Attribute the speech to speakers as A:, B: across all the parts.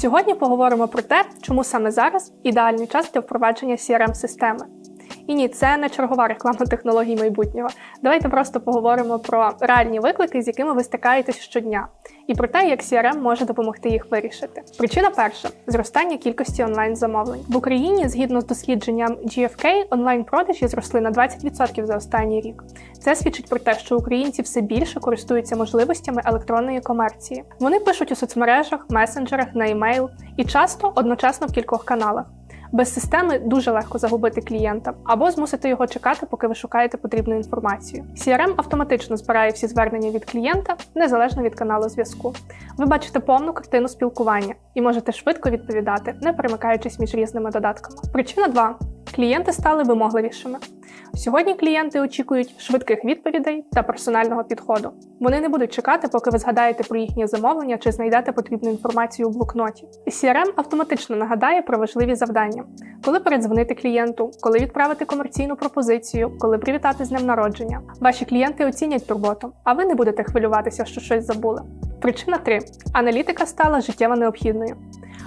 A: Сьогодні поговоримо про те, чому саме зараз ідеальний час для впровадження crm системи І ні, це не чергова реклама технологій майбутнього. Давайте просто поговоримо про реальні виклики, з якими ви стикаєтесь щодня, і про те, як CRM може допомогти їх вирішити. Причина перша зростання кількості онлайн-замовлень в Україні, згідно з дослідженням GFK, онлайн-продажі зросли на 20% за останній рік. Це свідчить про те, що українці все більше користуються можливостями електронної комерції. Вони пишуть у соцмережах, месенджерах, на емейл і часто одночасно в кількох каналах. Без системи дуже легко загубити клієнта або змусити його чекати, поки ви шукаєте потрібну інформацію. CRM автоматично збирає всі звернення від клієнта незалежно від каналу зв'язку. Ви бачите повну картину спілкування і можете швидко відповідати, не перемикаючись між різними додатками. Причина 2. Клієнти стали вимогливішими. Сьогодні клієнти очікують швидких відповідей та персонального підходу. Вони не будуть чекати, поки ви згадаєте про їхнє замовлення чи знайдете потрібну інформацію у блокноті. CRM автоматично нагадає про важливі завдання, коли передзвонити клієнту, коли відправити комерційну пропозицію, коли привітати з днем народження. Ваші клієнти оцінять турботу, а ви не будете хвилюватися, що щось забули. Причина 3. аналітика стала життєво необхідною.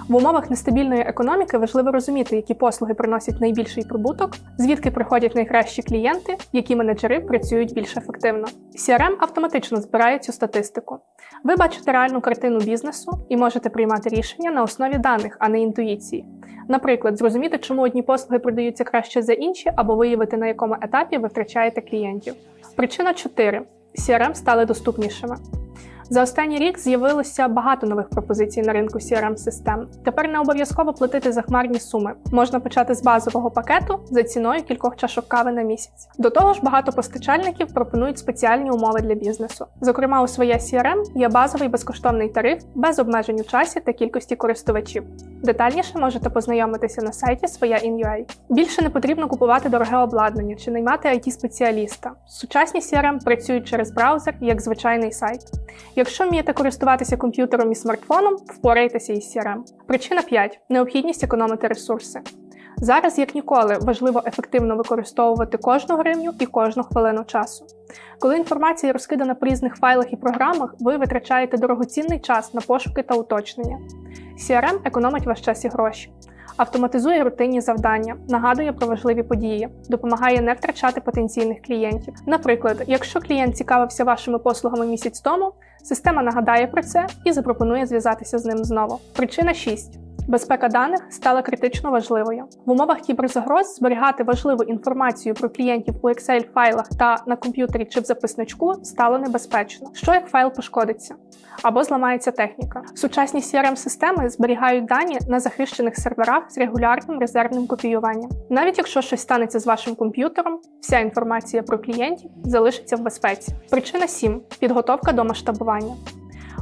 A: В умовах нестабільної економіки важливо розуміти, які послуги приносять найбільший прибуток, звідки приходять найкращі клієнти, які менеджери працюють більш ефективно. CRM автоматично збирає цю статистику. Ви бачите реальну картину бізнесу і можете приймати рішення на основі даних, а не інтуїції. Наприклад, зрозуміти, чому одні послуги продаються краще за інші, або виявити, на якому етапі ви втрачаєте клієнтів. Причина 4. CRM стали доступнішими. За останній рік з'явилося багато нових пропозицій на ринку crm систем Тепер не обов'язково платити за хмарні суми. Можна почати з базового пакету за ціною кількох чашок кави на місяць. До того ж, багато постачальників пропонують спеціальні умови для бізнесу. Зокрема, у своє CRM є базовий безкоштовний тариф без обмежень у часі та кількості користувачів. Детальніше можете познайомитися на сайті своя своя.in.ua. Більше не потрібно купувати дороге обладнання чи наймати it спеціаліста Сучасні CRM працюють через браузер як звичайний сайт. Якщо вмієте користуватися комп'ютером і смартфоном, впорайтеся із CRM. Причина 5. необхідність економити ресурси. Зараз, як ніколи, важливо ефективно використовувати кожну гривню і кожну хвилину часу. Коли інформація розкидана по різних файлах і програмах, ви витрачаєте дорогоцінний час на пошуки та уточнення. CRM економить ваш час і гроші автоматизує рутинні завдання, нагадує про важливі події, допомагає не втрачати потенційних клієнтів. Наприклад, якщо клієнт цікавився вашими послугами місяць тому, система нагадає про це і запропонує зв'язатися з ним знову. Причина 6. Безпека даних стала критично важливою. В умовах кіберзагроз зберігати важливу інформацію про клієнтів у Excel файлах та на комп'ютері чи в записничку стало небезпечно. Що як файл пошкодиться? Або зламається техніка. Сучасні crm системи зберігають дані на захищених серверах з регулярним резервним копіюванням. Навіть якщо щось станеться з вашим комп'ютером, вся інформація про клієнтів залишиться в безпеці. Причина 7. підготовка до масштабування.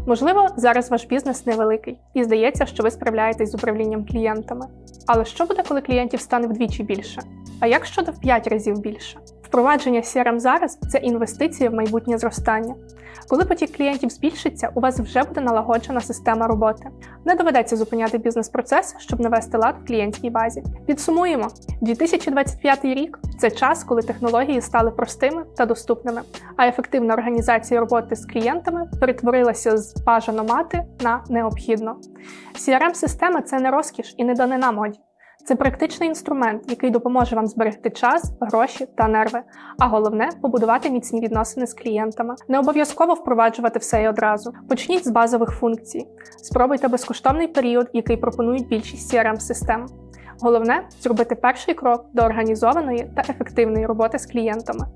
A: Можливо, зараз ваш бізнес невеликий і здається, що ви справляєтесь з управлінням клієнтами. Але що буде, коли клієнтів стане вдвічі більше? А як щодо в 5 разів більше? Впровадження CRM зараз це інвестиції в майбутнє зростання. Коли потік клієнтів збільшиться, у вас вже буде налагоджена система роботи. Не доведеться зупиняти бізнес-процес, щоб навести лад в клієнтській базі. Підсумуємо, 2025 рік це час, коли технології стали простими та доступними, а ефективна організація роботи з клієнтами перетворилася з бажано мати на необхідно. crm система це не розкіш і не данина моді. Це практичний інструмент, який допоможе вам зберегти час, гроші та нерви, а головне побудувати міцні відносини з клієнтами. Не обов'язково впроваджувати все і одразу. Почніть з базових функцій. Спробуйте безкоштовний період, який пропонують більшість crm систем Головне зробити перший крок до організованої та ефективної роботи з клієнтами.